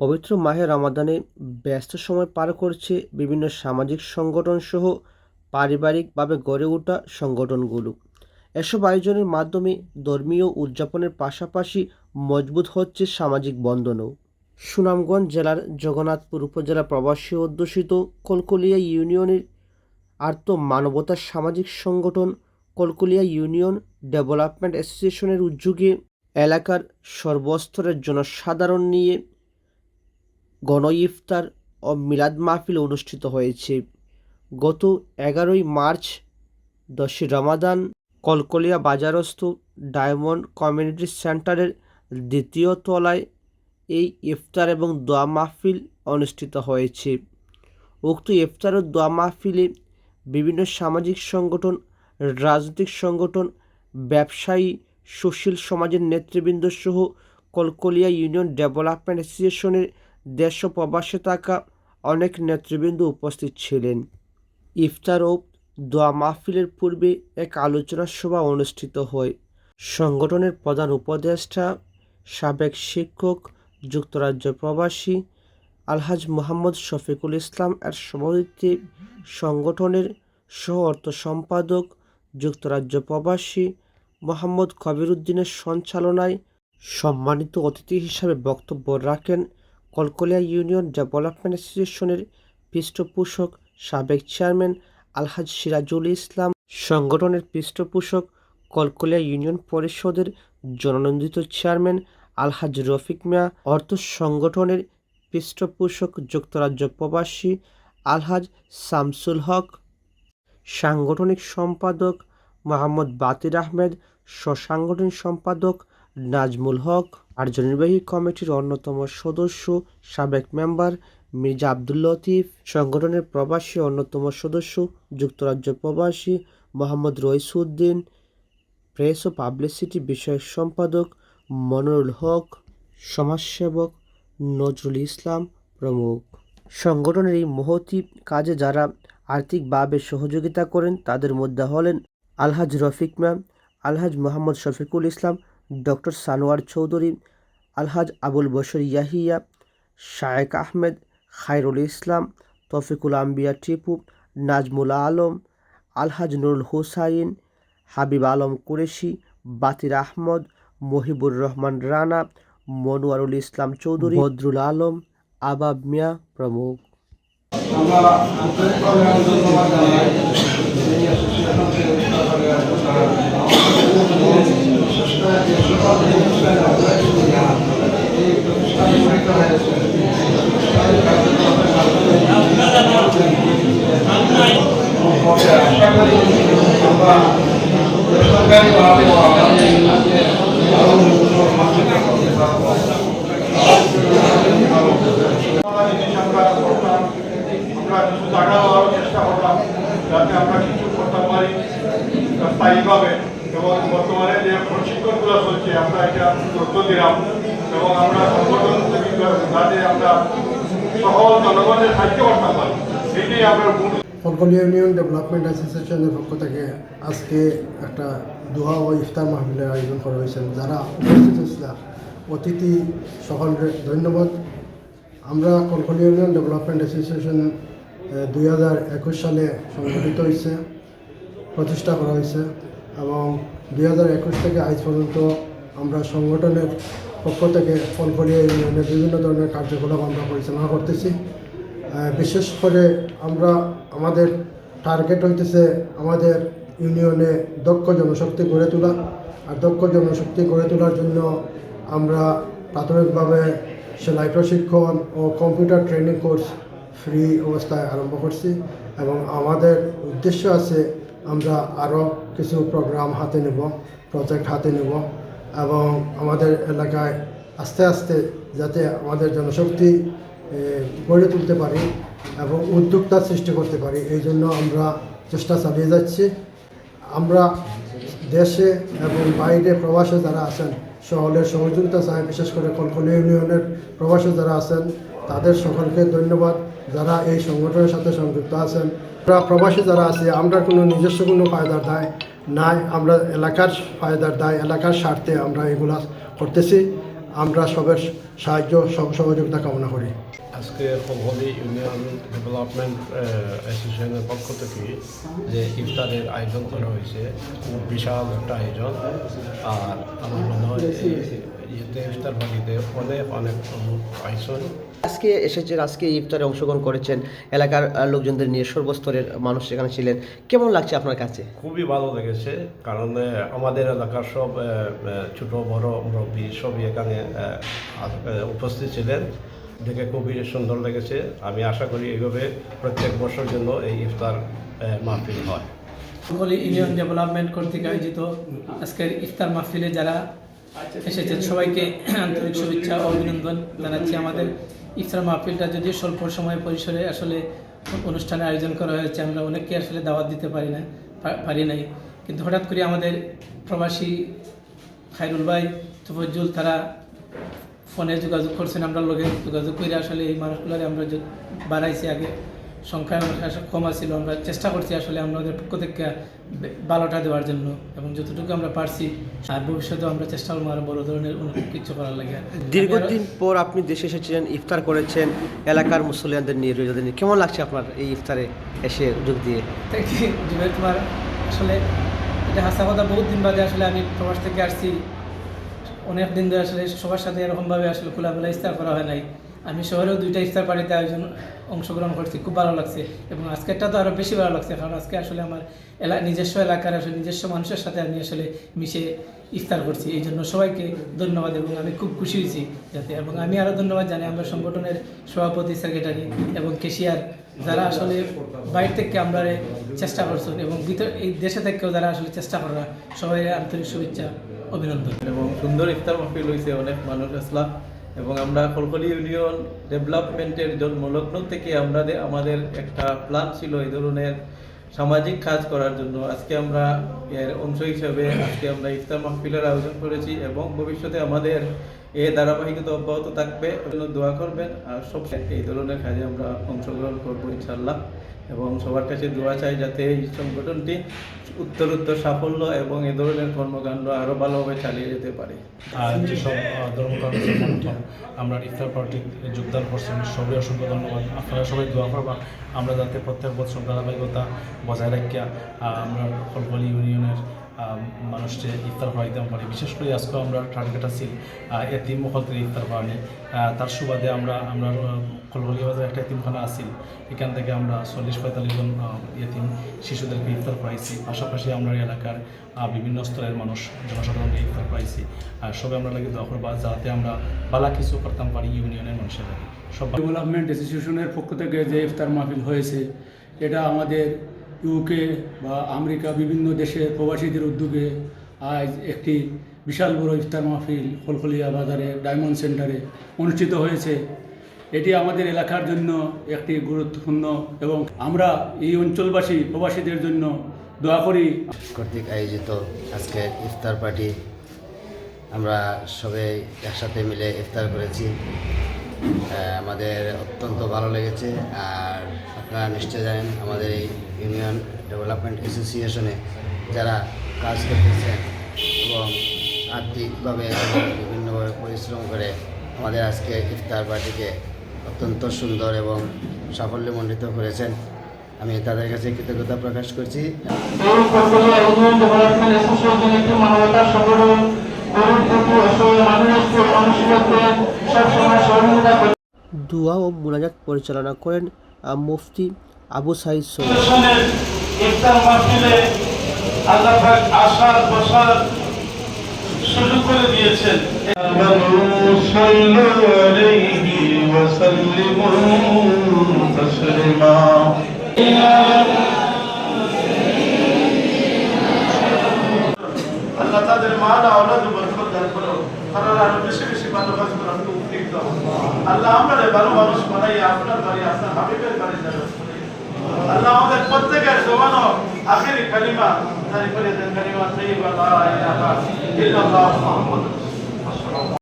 পবিত্র মাহে রমাদানে ব্যস্ত সময় পার করছে বিভিন্ন সামাজিক সংগঠন সহ পারিবারিকভাবে গড়ে ওঠা সংগঠনগুলো। এসব আয়োজনের মাধ্যমে ধর্মীয় উদযাপনের পাশাপাশি মজবুত হচ্ছে সামাজিক বন্ধনও। সুনামগঞ্জ জেলার জগন্নাথপুর উপজেলা প্রবাসী অধ্যুষিত কলকলিয়া ইউনিয়নের আর্ত মানবতার সামাজিক সংগঠন কলকলিয়া ইউনিয়ন ডেভেলপমেন্ট অ্যাসোসিয়েশনের উদ্যোগে এলাকার সর্বস্তরের জনসাধারণ নিয়ে গণ ইফতার ও মিলাদ মাহফিল অনুষ্ঠিত হয়েছে। গত এগারোই মার্চ, দশই রমাদান, কলকলিয়া বাজারস্থ ডায়মন্ড কমিউনিটি সেন্টারের দ্বিতীয় তলায় এই ইফতার এবং দোয়া মাহফিল অনুষ্ঠিত হয়েছে। উক্ত ইফতার ও দোয়া মাহফিলে বিভিন্ন সামাজিক সংগঠন, রাজনৈতিক সংগঠন, ব্যবসায়ী, সুশীল সমাজের নেতৃবৃন্দ সহ কলকলিয়া ইউনিয়ন ডেভেলপমেন্ট অ্যাসোসিয়েশনের দেশ প্রবাসে থাকা অনেক নেতৃবৃন্দ উপস্থিত ছিলেন। ইফতার ও দোয়া মাহফিলের পূর্বে এক আলোচনা সভা অনুষ্ঠিত হয়। সংগঠনের প্রধান উপদেষ্টা, সাবেক শিক্ষক, যুক্তরাজ্য প্রবাসী আলহাজ মোহাম্মদ শফিকুল ইসলাম এর সভাপতিত্বে সংগঠনের সহ অর্থ সম্পাদক, যুক্তরাজ্য প্রবাসী মোহাম্মদ কবির উদ্দিনের সঞ্চালনায় সম্মানিত অতিথি হিসাবে বক্তব্য রাখেন কলকলিয়া ইউনিয়ন ডেভেলপমেন্ট অ্যাসোসিয়েশনের পৃষ্ঠপোষক, সাবেক চেয়ারম্যান আলহাজ সিরাজুল ইসলাম, সংগঠনের পৃষ্ঠপোষক, কলকলিয়া ইউনিয়ন পরিষদের জননন্দিত চেয়ারম্যান আলহাজ রফিক মিয়া, অর্থ সংগঠনের পৃষ্ঠপোষক যুক্তরাজ্য প্রবাসী আলহাজ শামসুল হক, সাংগঠনিক সম্পাদক মোহাম্মদ বাতির আহমেদ, স্বসাংগঠনিক সম্পাদক নাজমুল হক। কার্যনির্বাহী কমিটির অন্যতম সদস্য সাবেক মেম্বার মির্জা আব্দুল লতিফ, সংগঠনের প্রবাসী অন্যতম সদস্য যুক্তরাজ্য প্রবাসী মোহাম্মদ রইসুদ্দিন প্রেস ও পাবলিসিটি বিষয়ক সম্পাদক মনোরুল হক, সমাজসেবক নজরুল ইসলাম প্রমুখ। সংগঠনের এই মহতি কাজে যারা আর্থিকভাবে সহযোগিতা করেন, তাদের মধ্যে হলেন আলহাজ রফিক ম্যাম, আলহাজ মোহাম্মদ শফিকুল ইসলাম ডক্টর সানোয়ার চৌধুরী, আলহাজ আবুল বশর ইয়াহিয়া, শায়েক আহমেদ, খায়রুল ইসলাম, তফিকুল আম্বিয়া টিপু, নাজমুল আলম, আলহাজ নুরুল হুসাইন, হাবিব আলম কুরেশি, বাতির আহমদ, মহিবুর রহমান রানা, মনোয়ারুল ইসলাম চৌধুরী, বদরুল আলম, আবাব মিয়া প্রমুখ। আমরা ধন্যবাদ জানাই আমরা কিছু করতে পারি স্থায়ীভাবে। এবং বর্তমানে যে প্রশিক্ষণগুলো চলছে, আমরা এটা গুরুত্ব দিলাম এবং আমরা সংগঠন যাতে আমরা সকল জনগণের সাহায্য করতে পারি এটাই আমরা মূল ইউনিয়ন ডেভেলপমেন্ট অ্যাসোসিয়েশনের পক্ষ থেকে আজকে একটা দোয়া ও ইফতার মাহফিলের আয়োজন করা হয়েছে। যারা উপস্থিত হয়েছিল অতিথি সকলকে ধন্যবাদ। আমরা কলকাতা ইউনিয়ন ডেভেলপমেন্ট অ্যাসোসিয়েশন দুই হাজার একুশ সালে সংগঠিত হয়েছে, প্রতিষ্ঠা করা হয়েছে। এবং দুই হাজার একুশ থেকে আজ পর্যন্ত আমরা সংগঠনের পক্ষ থেকে কলকাতা ইউনিয়নের বিভিন্ন ধরনের কার্যকলাপ আমরা পরিচালনা করতেছি। বিশেষ করে আমরা আমাদের টার্গেট হইতেছে আমাদের ইউনিয়নে দক্ষ জনশক্তি গড়ে তোলা। আর দক্ষ জনশক্তি গড়ে তোলার জন্য আমরা প্রাথমিকভাবে সেলাই প্রশিক্ষণ ও কম্পিউটার ট্রেনিং কোর্স ফ্রি অবস্থায় আরম্ভ করছি এবং আমাদের উদ্দেশ্য আছে আমরা আরও কিছু প্রোগ্রাম হাতে নেব প্রজেক্ট হাতে নেব এবং আমাদের এলাকায় আস্তে আস্তে যাতে আমাদের জনশক্তি গড়ে তুলতে পারি এবং উদ্যোক্তা সৃষ্টি করতে পারি। এই জন্য আমরা চেষ্টা চালিয়ে যাচ্ছি। আমরা দেশে এবং বাইরে প্রবাসে যারা আছেন, শহরের সহযোগিতা চাই, বিশেষ করে কলকাতা ইউনিয়নের প্রবাসে যারা আছেন, তাদের সকলকে ধন্যবাদ। যারা এই সংগঠনের সাথে সংযুক্ত আছেন, আমরা প্রবাসী যারা আছে, আমরা কোনো নিজস্ব কোনো ফায়দার দায় নাই, আমরা এলাকার ফায়দার দায়, এলাকার স্বার্থে আমরা এগুলা করতেছি। আমরা সবের সাহায্য, সব সহযোগিতা কামনা করি। আজকে হলহলি ইউনিয়ন ডেভেলপমেন্ট অ্যাসোসিয়েশনের পক্ষ থেকে যে ইফতারের আয়োজন করা হয়েছে, খুব বিশাল একটা আয়োজন। আর আমার মনে হয় অনেক আজকে এসেছেন আজকে ইফতারে অংশগ্রহণ করেছেন এলাকার লোকজনদের নিয়ে সর্বস্তরের মানুষ সেখানে ছিলেন। কেমন লাগছে আপনার কাছে? খুবই ভালো লেগেছে কারণ আমাদের এলাকার সব ছোট বড় মুরব্বী সবই এখানে উপস্থিত ছিলেন। দেখে খুবই সুন্দর লেগেছে। আমি আশা করি এইভাবে প্রত্যেক বছর জন্য এই ইফতার মাহফিল হয়। হোলি ইউনিয়ন ডেভেলপমেন্ট কর্তৃক আয়োজিত আজকের ইফতার মাহফিলে যারা এসেছেন সবাইকে আন্তরিক শুভেচ্ছা অভিনন্দন জানাচ্ছি আমাদের। ইফতার মাহফিলটা যদিও স্বল্প সময় পরিসরে আসলে অনুষ্ঠানের আয়োজন করা হয়েছে, আমরা অনেককে আসলে দাওয়াত দিতে পারি না পারি নাই। কিন্তু হঠাৎ করে আমাদের প্রবাসী খাইরুল ভাই, তুফজ্জুল, তারা ফোনে যোগাযোগ করছেন, আমরা লগে যোগাযোগ করে আসলে এই মানুষগুলোরে আমরা বাড়াইছি আগে। সংখ্যা অনেক আসলে কম ছিল আমরা চেষ্টা করছি আসলে আমাদের পক্ষ থেকে ভালোটা দেওয়ার জন্য এবং যতটুকু আমরা পারছি আর ভবিষ্যতেও আমরা চেষ্টা করব আরও বড় ধরনের কিছু করার লাগে। দীর্ঘদিন পর আপনি দেশে এসেছিলেন ইফতার করেছেন এলাকার মুসলিয়ানদের নিয়ে রোজাদের নিয়ে। কেমন লাগছে আপনার এই ইফতারে এসে যোগ দিয়ে? জুবের তোমার আসলে এটা হাসা কথা বহুত দিন বাদে আসলে আমি প্রবাস থেকে আসছি। অনেক দিন ধরে আসলে সবার সাথে এরকমভাবে আসলে খোলামেলা ইফতার করা হয় নাই। আমি শহরেও দুইটা ইফতার পার্টিতে আয়োজন অংশগ্রহণ করছি, খুব ভালো লাগছে এবং আজকেরটা তো আরও বেশি ভালো লাগছে, কারণ আজকে আসলে আমার এলা, নিজস্ব এলাকার আসলে নিজস্ব মানুষের সাথে আমি আসলে মিশে ইফতার করছি, এই জন্য সবাইকে ধন্যবাদ এবং আমি খুব খুশি হয়েছি যাতে, এবং আমি আরও ধন্যবাদ জানি আমরা সংগঠনের সভাপতি সেক্রেটারি এবং কেশিয়ার, যারা আসলে বাইরে থেকে আমরা চেষ্টা করছেন এবং ভিতর, এই দেশে থেকেও যারা আসলে চেষ্টা করা সবাই আন্তরিক শুভেচ্ছা, অভিনন্দন। এবং সুন্দর ইফতার মাহফিল হয়েছে, অনেক মানুষ আসলা এবং আমরা কলকলি ইউনিয়ন ডেভেলপমেন্টের জন্মলগ্ন থেকে আমরা আমাদের একটা প্ল্যান ছিল এই ধরনের সামাজিক কাজ করার জন্য। আজকে আমরা এর অংশ হিসেবে আজকে আমরা ইফতার মাহফিলের আয়োজন করেছি এবং ভবিষ্যতে আমাদের এ ধারাবাহিকতা অব্যাহত থাকবে। দোয়া করবেন আর সব এই ধরনের কাজে আমরা অংশগ্রহণ করব ইনশাল্লাহ এবং সবার কাছে দোয়া চাই যাতে এই সংগঠনটি উত্তরোত্তর সাফল্য এবং এ ধরনের কর্মকাণ্ড আরও ভালোভাবে চালিয়ে যেতে পারে। আর যেসব ধর্মকাণ্ড আমরা ইফতার পার্টি যোগদান করছেন সবাই অসংখ্য ধন্যবাদ। আপনারা সবাই দোয়া করবা, আমরা যাতে প্রত্যেক বছর ধারাবাহিকতা বজায় রাখিয়া আমরা ফলফল ইউনিয়নের মানুষকে ইফতার খাওয়াইতে পারি বিশেষ করে আজকে আমরা টার্গেট আছি এতিম মহলকে ইফতার আহ, তার সুবাদে আমরা আমরা কলবলি বাজারে একটা এতিমখানা আছিল। এখান থেকে আমরা চল্লিশ পঁয়তাল্লিশ জন এতিম শিশুদেরকে ইফতার করাইছি। পাশাপাশি আমরা এলাকার বিভিন্ন স্তরের মানুষ জনসাধারণকে ইফতার করাইছি। আর সবে আমরা লাগে দখল বা যাতে আমরা বালা কিছু করতাম পারি ইউনিয়নের মানুষের লাগে। সব ডেভেলপমেন্ট অ্যাসোসিয়েশনের পক্ষ থেকে যে ইফতার মাহফিল হয়েছে এটা আমাদের ইউকে বা আমেরিকা বিভিন্ন দেশের প্রবাসীদের উদ্যোগে আজ একটি বিশাল বড় ইফতার মাহফিল কলকলিয়া বাজারে ডায়মন্ড সেন্টারে অনুষ্ঠিত হয়েছে। এটি আমাদের এলাকার জন্য একটি গুরুত্বপূর্ণ এবং আমরা এই অঞ্চলবাসী প্রবাসীদের জন্য দোয়া করি। কর্তৃক আয়োজিত আজকে ইফতার পার্টি আমরা সবাই একসাথে মিলে ইফতার করেছি। আমাদের অত্যন্ত ভালো লেগেছে। আর আপনারা নিশ্চয় জানেন, আমাদের এই ইউনিয়ন ডেভেলপমেন্ট অ্যাসোসিয়েশনে যারা কাজ করতেছেন এবং আর্থিকভাবে বিভিন্নভাবে পরিশ্রম করে আমাদের আজকে ইফতার পার্টিকে অত্যন্ত সুন্দর এবং সাফল্যমণ্ডিত করেছেন, আমি তাদের কাছে কৃতজ্ঞতা প্রকাশ করছি। দোয়া ও মুনাজাত পরিচালনা করেন মুফতি আবু সাইদ মাহফিলে আল্লাহ পাক আসার বসার সুযোগ করে দিয়েছেন। আল্লাহ তাদের বরকত দান করো। তারা বেশি বেশি ভালো আল্লাহ আমরা ভালো মানুষ বানাই আপনার বাড়ি, আপনার হাবিবের বাড়ি যাবে আল্লাহ আমাদের প্রত্যেকের জমানো আখেরি কালিমা দেন। কালিমা তৈবা লা ইলাহা ইল্লাল্লাহ মুহাম্মাদুর